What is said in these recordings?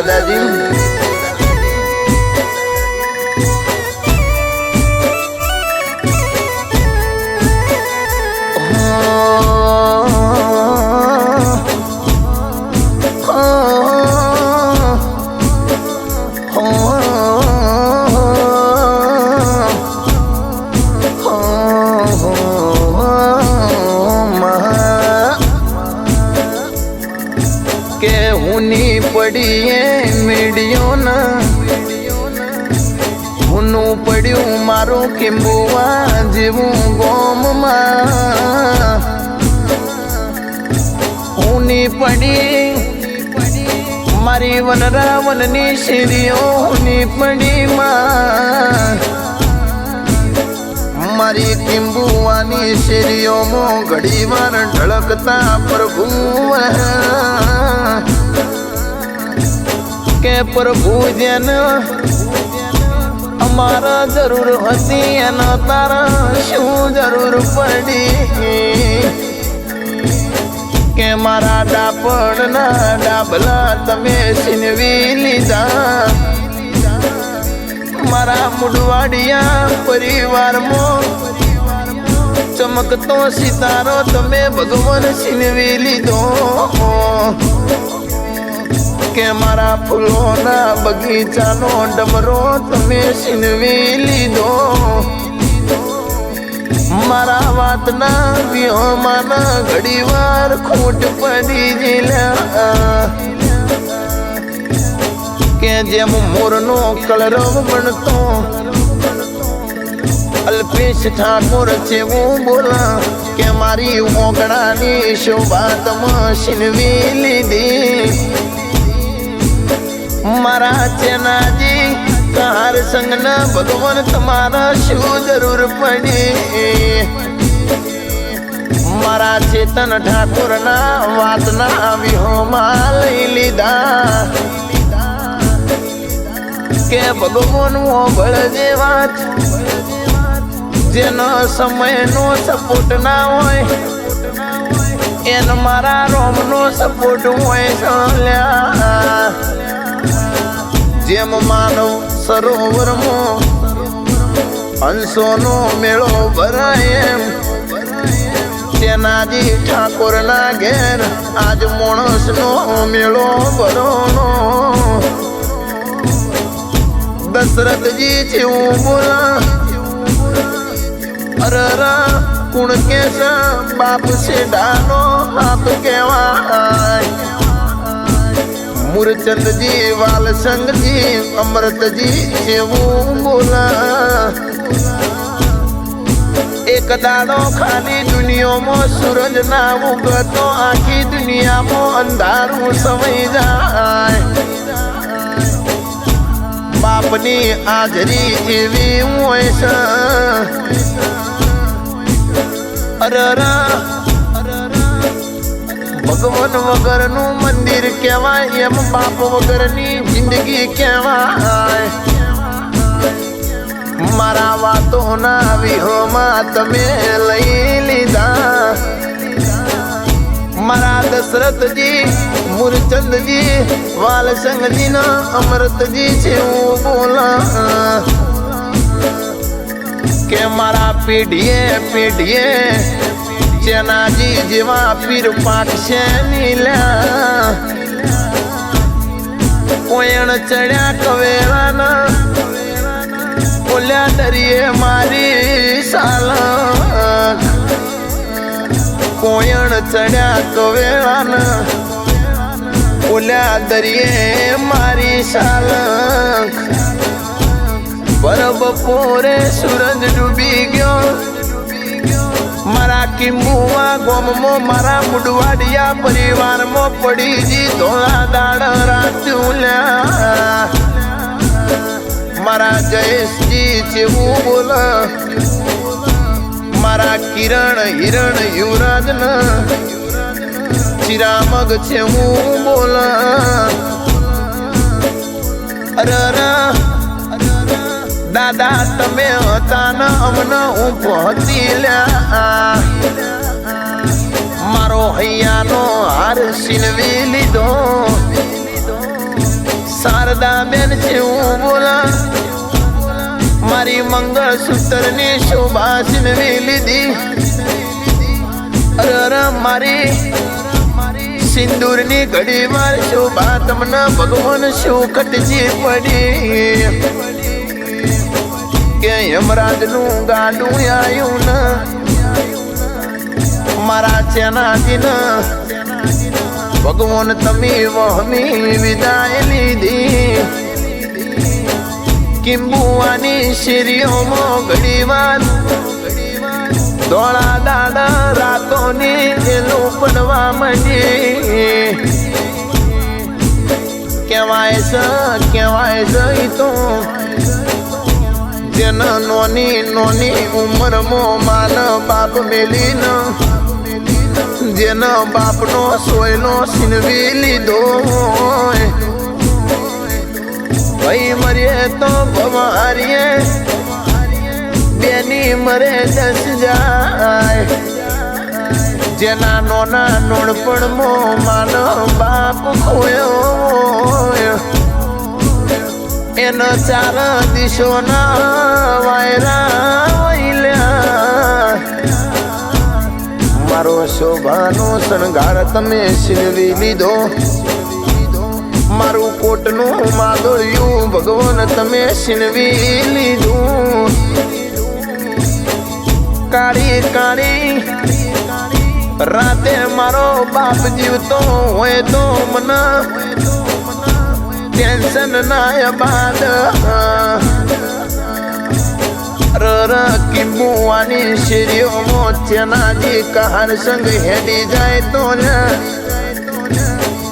દાદાજી? પડીએ મીડિયો ના. પડ્યું મારું કેમ્બુવા જેવું ગોમમાં. હુની પડી, મારી વનરાવનની શેરીઓ હુની પડી મારી કિંબુવાની શેરીઓમાં ઘડી વાર ઢળકતા પ્રભુ કે પ્રભુજન અમારા જરૂર હતી એનો તારા શું જરૂર પડી? કે મારા ડાપણના ડાબલા તમે છીનવી લીધા. મારા મુડવાડિયા પરિવારમાં ચમકતો સિતારો તમે ભગવાન છીનવી લીધો. કે મારા ફૂલોના બગીચાનો ડમરો તમે છીનવી લીધો. મારા વાતના વ્યોમાના ઘડી વાર ખોટ પડી જીલ્યા કે જેમ મોરનો કલરવ બનતો, અલ્પેશ ઠાકોર જેવું બોલા. કે મારી ઓગણાની શોભા તમ છીનવી લીધી. મારા ચેનાજી કાર સંગના ભગવાન તમારા શું જરૂર પડી? મારા ચેતન ઠાકોરના વાતના વિહોમાં લઈ લીધા. કે ભગવાન મોભળ જેવા જેનો સમયનો સપોર્ટ ના હોય, એનો મારા રોમનો સપોર્ટ હોય ચાલ્યા જેમ માનવ સરોવરમાં હંસોનો મેળો ભરાય એમ. તેનાજી ઠાકોરના ઘેર આજ માણસનો મેળો ભરોનો. દશરથજી જેવું બોલા, અરરા કુણ કે છે બાપ છે ડાનો હાથ કેવાય મૂરચંદજી વાલસંગજી અમૃતજી એવું બોલા એક દાડો ખાલી દુનિયામાં સૂરજ ના ઉગતો આખી દુનિયામાં અંધારું સમય જાય બાપની હાજરી એવી હોય છે અરરા ભગવાન વગરનું મંદિર કહેવાય, એમ બાપ વગરની જિંદગી કહેવાય. મારા વાતોના વિહોમાં તમે લઈ લીધા. મારા દશરથજી, મૂરચંદજી વાલસંગજીના અમૃતજી છે હું બોલા. કે મારા પેઢીએ પેઢીએ ચેનાજી જેવા પીર પાકશે નીલા કોયણ ચડ્યા કવેરાના. ઓલ્યા દરિયે મારી સાલ. કોયણ ચડ્યા કવેરાના. ઓલ્યા દરિયે મારી સાલ. પર બપોરે સૂરજ ડૂબી ગયો. કિંબુમાં ગોમમાં મારા મુડવાડિયા પરિવારમાં પડી ધોળા દાડ રાતુલ્યા મારા જયેશજી જેવું બોલ. મારા કિરણ હિરણ યુવરાજના. ચિરામગ છે હું બોલ અરરા દાદા, તમે હતા ને અમને હું પહોંચી લ્યા. મારો હૈયાનો હાર છીનવી લીધો. શારદા બેન જેવું બોલા. મારી મંગળસૂત્રની શોભા છીનવી લીધી. અરે મારી સિંદૂરની ઘડી વાર શોભા તમને ભગવાન શું કટજી પડી? કે યમરાજનું ગાડું આવ્યું ન. મારા ચેનાજી દિન? ભગવાન તમે વહમી વિદાય લીધી કિંબુવાની શેરીઓમાં ઘડી વાર. ધોળા દાડા રાતોની એલું પડવા માંડી. કહેવાય છે કહેવાય છે તો. જેના નોની નોની ઉંમરમાં માન બાપ મેલીને. જેના બાપનો સોયનો છીનવી લીધો હોય. ભાઈ મરીએ તો ભવારીએ. બેની મરે દસ જાય. જેના નોના નોણપણમાં માનો બાપ ખોયો. એનો ચાર દિશોના વાયરા વૈલ્યા. મારો શોભાનો શણગાર તમે છીનવી લીધો. મારું કોટનું માદોળિયું ભગવાન તમે છીનવી લીધું. કાળી કાળી, રાતે મારો બાપ જીવતો હોય તો મને ટેન્શન ના બાદ રર કિંબુવાની શેરીઓમાં ચેનાજી કહાર સંગ જાય તો ને.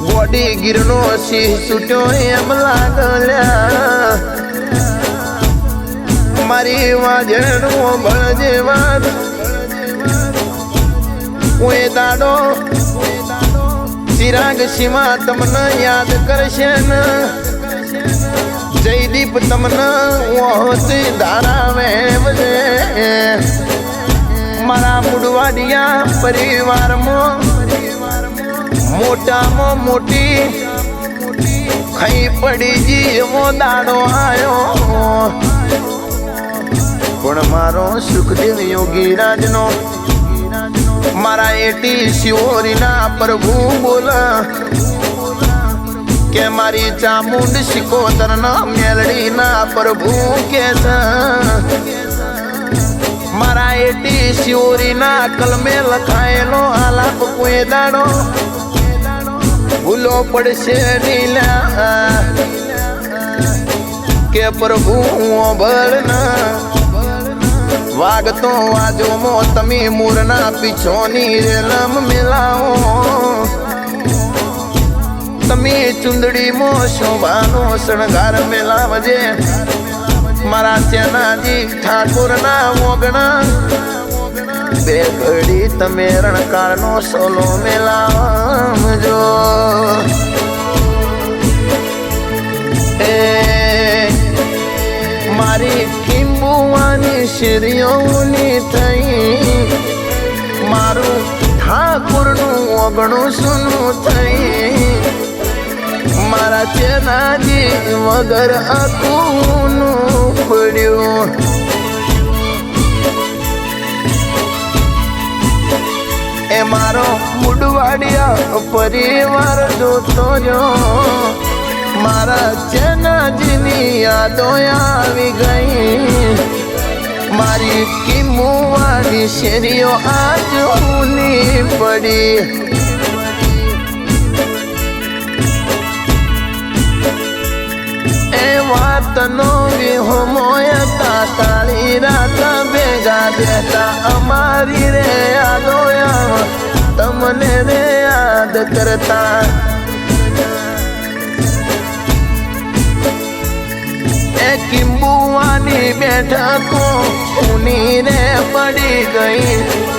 બોડી ગીરનો સિંહ એમ લાગલ્યા. મારી વાજણો બળ જેવા દાડો ચિરાગ સીમા તમને યાદ કરશે ને. જયદીપ તમને ઓહતી વેવજે મારા મુડવાડિયા પરિવારમાં મોટામાં મોટી ખાઈ પડી જીવો દાડો આવ્યો પણ મારો સુખદેવ યોગી રાજનો મારા એટી શિવોરીના પ્રભુ બોલા. કે મારી ચામુંડ શિકોતર ના મેલડી ના પ્રભુ કે મારા એટી શિવોરી ના કલમે લખાયેલો આલાપ કોઈ દાડો. ભૂલો પડશે નીલા. કે પ્રભુ બળના વાગતો વાજો મો તમે મૂરના પીછોની રેલમ મેલાઓ તમે ચુંદડી મો શોભાનો શણગાર મેલાવજે. મારા ચેનાજી ઠાકોર ઓગણા બે ઘડી તમે રણકારનો સોલો મેલાવજો. મારી કિંબુવાની શેરીઓની થઈ. મારું ઠાકુરનું ઓગણું સુનું થઈ. મારા ચેનાજી વગર આખુંનું પડ્યું. એ મારો મુડવાડિયા પરિવાર જોતો રહ્યો. મારા ચેનાજીની યાદો આવી ગઈ. મારી કિમુવાની શેરીઓ આજ ઊની પડી. વાતનો વિહોમોય તાળી રાતા ભેગા બેઠા અમારી રે યાદો તમને રે યાદ કરતા કિંબુવાની બેઠકો ઉની રે પડી ગઈ.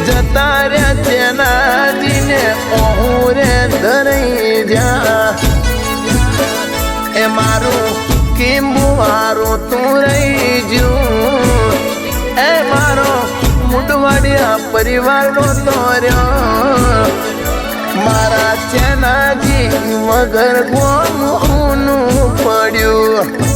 જતા રે તેનાજીને ઓહું રે ધરઈ જા એ મારું કિંબુ હારું તું રહી જ્યું. એ મારો મુંડવાડિયા પરિવારનો તોર્યો. મારા ચેનાજી વગર ગોમનું પડ્યું.